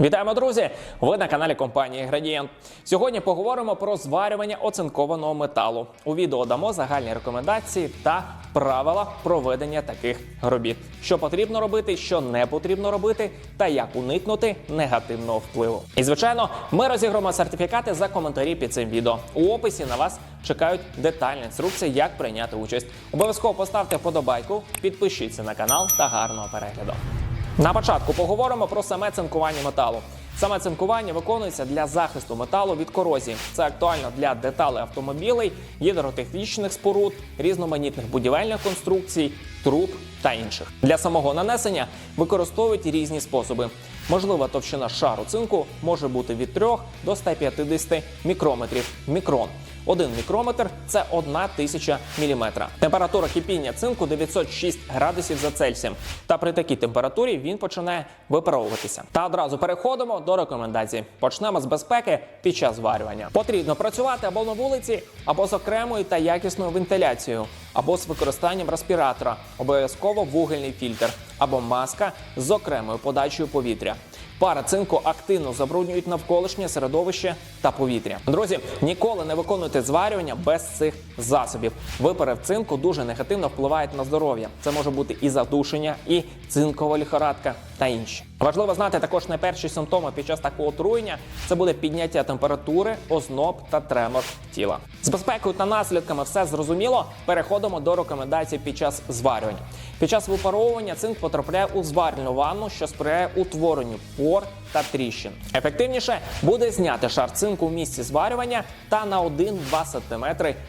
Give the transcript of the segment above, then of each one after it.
Вітаємо, друзі! Ви на каналі компанії Градієнт. Сьогодні поговоримо про зварювання оцинкованого металу. У відео дамо загальні рекомендації та правила проведення таких робіт. Що потрібно робити, що не потрібно робити, та як уникнути негативного впливу. І звичайно, ми розіграємо сертифікати за коментарі під цим відео. У описі на вас чекають детальні інструкції, як прийняти участь. Обов'язково поставте вподобайку, підпишіться на канал та гарного перегляду. На початку поговоримо про саме цинкування металу. Саме цинкування виконується для захисту металу від корозії. Це актуально для деталей автомобілей, гідротехнічних споруд, різноманітних будівельних конструкцій, труб та інших. Для самого нанесення використовують різні способи. Можлива товщина шару цинку може бути від 3 до 150 мікрометрів. Мікрон. Один мікрометр це одна тисяча міліметра. Температура кипіння цинку 906 градусів за Цельсієм. Та при такій температурі він починає випаровуватися. Та одразу переходимо до рекомендацій. Почнемо з безпеки під час зварювання. Потрібно працювати або на вулиці, або з окремою та якісною вентиляцією, або з використанням респіратора, обов'язково вугільний фільтр, або маска з окремою подачею повітря. Пари цинку активно забруднюють навколишнє середовище та повітря. Друзі, ніколи не виконуйте зварювання без цих засобів. Випари цинку дуже негативно впливають на здоров'я. Це може бути і задушення, і цинкова ліхорадка та інші. Важливо знати також найперші симптоми під час такого отруєння. Це буде підняття температури, озноб та тремор тіла. З безпекою та наслідками все зрозуміло. Переходимо до рекомендацій під час зварювання. Під час випаровування цинк потрапляє у зварювальну ванну, що сприяє утворенню пор та тріщин. Ефективніше буде зняти шар цинку в місці зварювання та на 1-2 см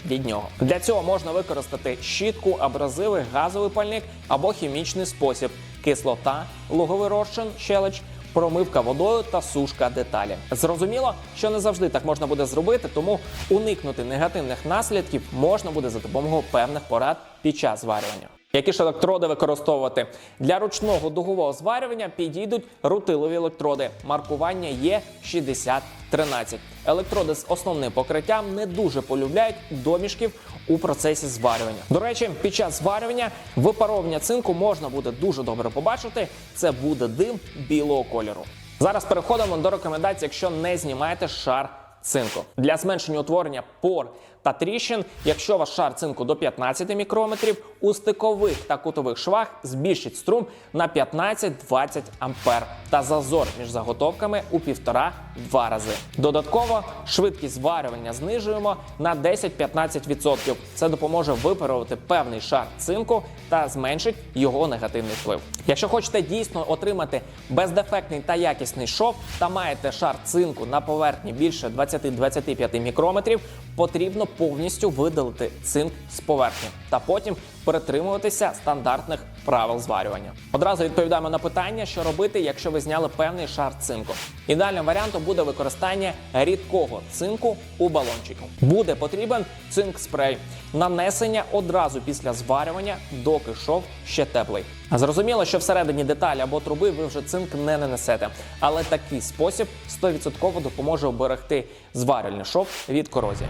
від нього. Для цього можна використати щітку, абразиви, газовий пальник або хімічний спосіб кислота, луговий розчин, щелеч. Промивка водою та сушка деталі. Зрозуміло, що не завжди так можна буде зробити, тому уникнути негативних наслідків можна буде за допомогою певних порад під час зварювання. Які ж електроди використовувати для ручного дугового зварювання підійдуть рутилові електроди. Маркування є 6013. Електроди з основним покриттям не дуже полюбляють домішків у процесі зварювання. До речі, під час зварювання випаровування цинку можна буде дуже добре побачити. Це буде дим білого кольору. Зараз переходимо до рекомендацій, якщо не знімаєте шар цинку. Для зменшення утворення пор та тріщин, якщо ваш шар цинку до 15 мікрометрів, у стикових та кутових швах збільшить струм на 15-20 ампер та зазор між заготовками у 1,5-2 рази. Додатково швидкість зварювання знижуємо на 10-15%. Це допоможе випарувати певний шар цинку та зменшить його негативний вплив. Якщо хочете дійсно отримати бездефектний та якісний шов та маєте шар цинку на поверхні більше 20-25 мікрометрів, потрібно повністю видалити цинк з поверхні. Та потім перетримуватися стандартних правил зварювання. Одразу відповідаємо на питання, що робити, якщо ви зняли певний шар цинку. Ідеальним варіантом буде використання рідкого цинку у балончику. Буде потрібен цинк-спрей, нанесення одразу після зварювання, доки шов ще теплий. Зрозуміло, що всередині деталі або труби ви вже цинк не нанесете, але такий спосіб 100% допоможе оберегти зварювальний шов від корозії.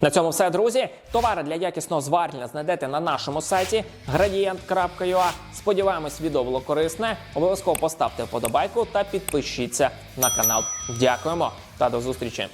На цьому все, друзі. Товари для якісного зварення знайдете на нашому сайті gradient.ua. Сподіваємось, відео було корисне. Обов'язково поставте вподобайку та підпишіться на канал. Дякуємо та до зустрічі!